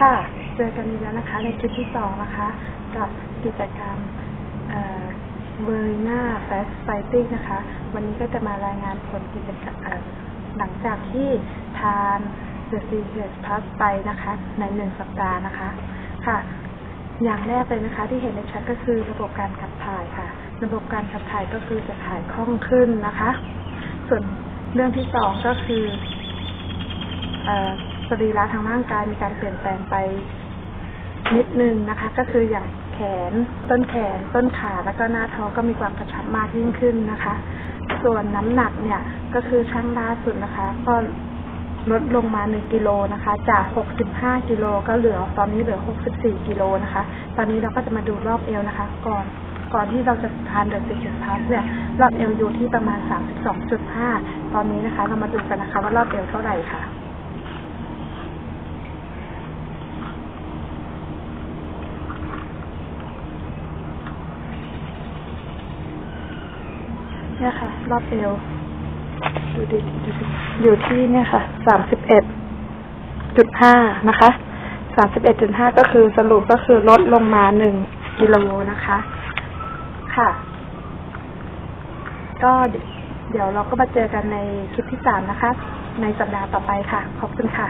ค่ะ เจอกันอีกแล้วนะคะ ในคลิปที่สองนะคะ กับกิจกรรมเวอร์นาแฟสไฟติ้งนะคะ วันนี้ก็จะมารายงานผลกิจกรรมหลังจากที่ทาน The Secret Plus ไปนะคะ ในหนึ่งสัปดาห์นะคะ ค่ะ อย่างแรกเลยนะคะ ที่เห็นในชัดก็คือระบบการขับถ่ายค่ะ ระบบการขับถ่ายก็คือจะถ่ายคล่องขึ้นนะคะ ส่วนเรื่องที่สองก็คืออ รีระทางร่างกายมีการเปลี่ยนแปลงไปนิดนึงนะคะ ก็คืออย่างแขน ต้นแขน ต้นขาแล้วก็หน้าท้องก็มีความกระชับมากยิ่งขึ้นนะคะ ส่วนน้ำหนักเนี่ยก็คือชั่งล่าสุดนะคะ ก็ลดลงมา1กิโลนะคะ จาก 65กิโลก็เหลือตอนนี้เหลือ 64กิโลนะคะ ตอนนี้เราก็จะมาดูรอบเอวนะคะ ก่อนก่อนที่เราจะทานเดอะซิกพาสเนี่ยรอบเอวอยู่ที่ประมาณ 32.5 ตอนนี้นะคะ เรามาดูกันนะคะว่ารอบเอวเท่าไหร่ค่ะ เนี่ยค่ะ รอบเอวดูดิดูดิอยู่ที่เนี่ยค่ะสามสิบเอ็ดจุดห้านะคะสามสิบเอ็ดจุดห้าก็คือสรุปก็คือลดลงมาหนึ่งกิโลนะคะ ค่ะ ก็เดี๋ยวเราก็มาเจอกันในคลิปที่สามนะคะ ในสัปดาห์ต่อไปค่ะ ขอบคุณค่ะ